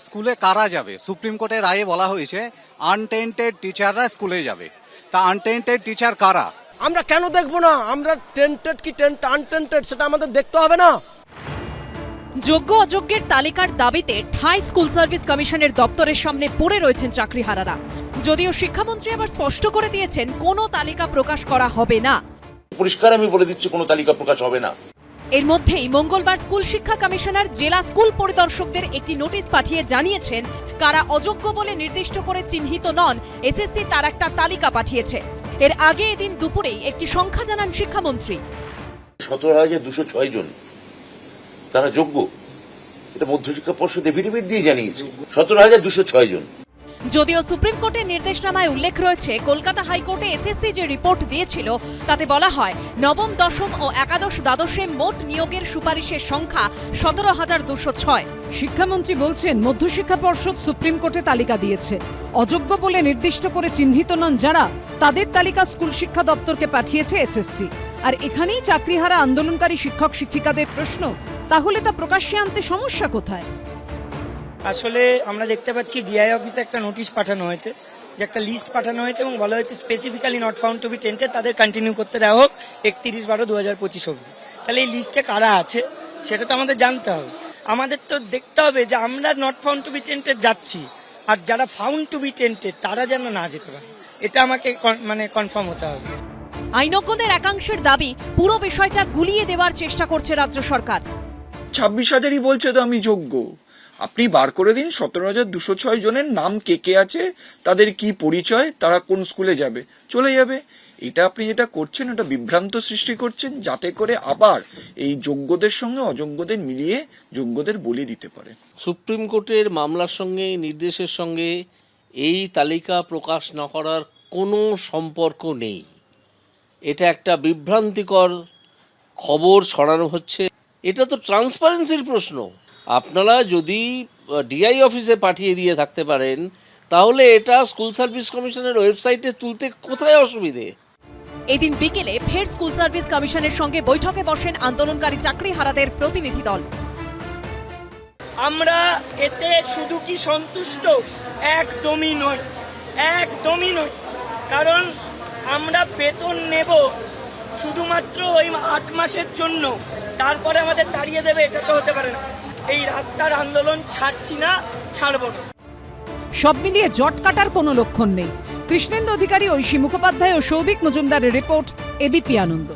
স্কুলে কারা যাবে? সুপ্রিম কোর্টের রায়ে বলা হয়েছে আনটেন্টেড টিচাররা স্কুলে যাবে। তা আনটেন্টেড টিচার কারা? আমরা কেন দেখব না? আমরা টেন্টেড কি টেন্ট আনটেন্টেড সেটা আমাদের দেখতে হবে না। যোগ্য অযোগ্যের তালিকার দাবিতে ঠাই স্কুল সার্ভিস কমিশনের দপ্তরের সামনে পড়ে রয়েছেন চাকরিহারারা। যদিও শিক্ষামন্ত্রী আবার স্পষ্ট করে দিয়েছেন কোনো তালিকা প্রকাশ করা হবে না। পরিষ্কার আমি বলে দিচ্ছি কোনো তালিকা প্রকাশ হবে না। এর মধ্যেই মঙ্গলবার স্কুল শিক্ষা কমিশনার, জেলা স্কুল পরিদর্শকদের একটি নোটিশ পাঠিয়ে জানিয়েছেন, কারা অযোগ্য বলে নির্দিষ্ট করে চিহ্নিত নন, এসএসসি তার একটা তালিকা পাঠিয়েছে। এর আগে এদিন দুপুরেই একটি সংখ্যা জানান শিক্ষামন্ত্রী। সতেরো হাজার দুশো ছয় জন। তারা যোগ্য। এটা মধ্যশিক্ষা পর্ষদ এফিডেভিট দিয়ে জানিয়েছে। সতেরো হাজার দুশো ছয় জন। যদিও সুপ্রিম কোর্টের নির্দেশনামায় উল্লেখ রয়েছে, কলকাতা হাইকোর্টে এসএসসি যে রিপোর্ট দিয়েছিল, তাতে বলা হয়, নবম, দশম ও একাদশ দ্বাদশে মোট নিয়োগের সুপারিশের সংখ্যা সতেরো হাজার দুশো ছয়। শিক্ষামন্ত্রী বলছেন, মধ্যশিক্ষা পর্ষদ সুপ্রিম কোর্টে তালিকা দিয়েছে। অযোগ্য বলে নির্দিষ্ট করে চিহ্নিত নন যারা, তাদের তালিকা স্কুল শিক্ষা দপ্তরকে পাঠিয়েছে এসএসসি। আর এখানেই চাকরিহারা আন্দোলনকারী শিক্ষক শিক্ষিকাদের প্রশ্ন, তাহলে তা প্রকাশ্যে আনতে সমস্যা কোথায়? আসলে আমরা দেখতে পাচ্ছি ডিআই অফিসে একটা নোটিশ পাঠানো হয়েছে যে একটা লিস্ট পাঠানো হয়েছে এবং বলা হয়েছে specifically not found to be tainted তাদের কন্টিনিউ করতে দেওয়া হোক একত্রিশ বারো দু হাজার পঁচিশ অব্দি তাহলে এই লিস্টে কারা আছে সেটা তো আমাদের জানতে হবে। আমাদের তো দেখতে হবে যে আমরা not found to be tainted যাচ্ছি আর যারা ফাউন্ড টু বি টেন্টেড তারা যেন না যেতে পারে। এটা আমাকে মানে কনফার্ম হতে হবে। আইনজ্ঞদের একাংশের দাবি পুরো বিষয়টা গুলিয়ে দেওয়ার চেষ্টা করছে রাজ্য সরকার। ছাব্বিশ হাজারই বলছে তো আমি যোগ্য। আপনি বার করে দিন, সতেরো হাজার দুশো ছয় জনের নাম কে কে আছে, তাদের কি পরিচয়, তারা কোন স্কুলে যাবে, চলে যাবে। এটা আপনি যেটা করছেন, এটা বিভ্রান্ত সৃষ্টি করছেন, যাতে করে আবার এই যোগ্যদের সঙ্গে অযোগ্যদের মিলিয়ে যোগ্যদের বলি দিতে পারে। সুপ্রিম কোর্টের মামলার সঙ্গে, নির্দেশের সঙ্গে এই তালিকা প্রকাশ না করার কোনো সম্পর্ক নেই। এটা একটা বিভ্রান্তিকর খবর ছড়ানো হচ্ছে। এটা তো ট্রান্সপারেন্সির প্রশ্ন। আপনারা যদি ডিআই অফিসে পাঠিয়ে দিয়ে থাকতে পারেন তাহলে এটা স্কুল সার্ভিস কমিশনের ওয়েবসাইটে তুলতে কোথায় অসুবিধে? এদিন বিকেলে ফের স্কুল সার্ভিস কমিশনের সঙ্গে বৈঠকে বসেন আন্দোলনকারী চাকরিহারাদের প্রতিনিধি দল। আমরা এতে শুধু কি সন্তুষ্ট? একদমই নই। একদমই নই। কারণ আমরা বেতন নেব শুধুমাত্র ওই আট মাসের জন্য। তারপরে আমাদের তাড়িয়ে দেবে এটা তো হতে পারে না। এই রাস্তার আন্দোলন ছাড়ছি না, ছাড়ব না। সব মিলিয়ে জট কাটার কোনো লক্ষণ নেই। কৃষ্ণেন্দু অধিকারী, ঐশী মুখোপাধ্যায় ও সৌভিক মজুমদারের রিপোর্ট এবিপি আনন্দ।